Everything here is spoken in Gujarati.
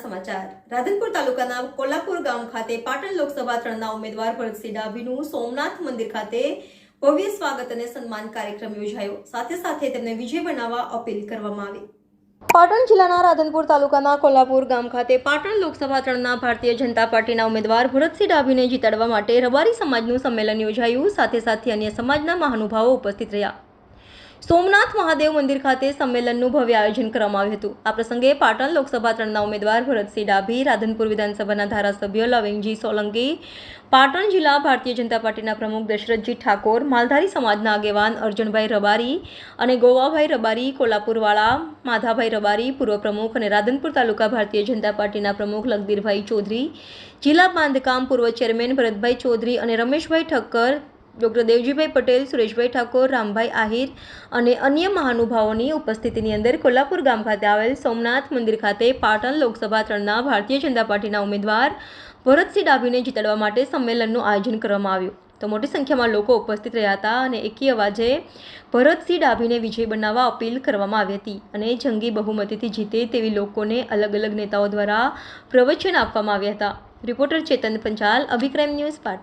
સમાચાર. રાધનપુર તાલુકાના કોલ્હાપુર ગામ ખાતે પાટણ લોકસભા ત્રણના ઉમેદવાર ભરતસિંહ ડાભીનું સોમનાથ મંદિર ખાતે ભવ્ય સ્વાગત અને સન્માન કાર્યક્રમ યોજાયો. સાથે સાથે તેમને વિજય બનાવવા અપીલ કરવામાં આવી. પાટણ જિલ્લાના રાધનપુર તાલુકાના કોલ્હાપુર ગામ ખાતે પાટણ લોકસભા ત્રણના ભારતીય જનતા પાર્ટીના ઉમેદવાર ભરતસિંહ ડાભીને જીતાડવા માટે રબારી સમાજનું સંમેલન યોજાયું. સાથે સાથે અન્ય સમાજના મહાનુભાવો ઉપસ્થિત રહ્યા. સોમનાથ મહાદેવ મંદિર ખાતે સંમેલનનું ભવ્ય આયોજન કરવામાં આવ્યું હતું. આ પ્રસંગે પાટણ લોકસભા ત્રણના ઉમેદવાર ભરતસિંહ ડાભી, રાધનપુર વિધાનસભાના ધારાસભ્ય લવિંગજી સોલંકી, પાટણ જિલ્લા ભારતીય જનતા પાર્ટીના પ્રમુખ દશરથજી ઠાકોર, માલધારી સમાજના આગેવાન અર્જુનભાઈ રબારી અને ગોવાભાઈ રબારી, કોલ્હાપુરવાળા માધાભાઈ રબારી, પૂર્વ પ્રમુખ અને રાધનપુર તાલુકા ભારતીય જનતા પાર્ટીના પ્રમુખ લગદીરભાઈ ચૌધરી, જિલ્લા બાંધકામ પૂર્વ ચેરમેન ભરતભાઈ ચૌધરી અને રમેશભાઈ ઠક્કર ડોક્ટર દેવજીભાઈ પટેલ, સુરેશભાઈ ઠાકોર, રામભાઈ આહિર અને અન્ય મહાનુભાવોની ઉપસ્થિતિની અંદર કોલ્હાપુર ગામ ખાતે આવેલ સોમનાથ મંદિર ખાતે પાટણ લોકસભા ત્રણના ભારતીય જનતા પાર્ટીના ઉમેદવાર ભરતસિંહ ડાભીને જીતાડવા માટે સંમેલનનું આયોજન કરવામાં આવ્યું. તો મોટી સંખ્યામાં લોકો ઉપસ્થિત રહ્યા હતા અને એકી અવાજે ભરતસિંહ ડાભીને વિજય બનાવવા અપીલ કરવામાં આવી હતી અને જંગી બહુમતીથી જીતે તેવી લોકોને અલગ અલગ નેતાઓ દ્વારા પ્રવચન આપવામાં આવ્યા હતા. રિપોર્ટર ચેતન પંચાલ, અભિક્રાઇમ ન્યૂઝ પાટણ.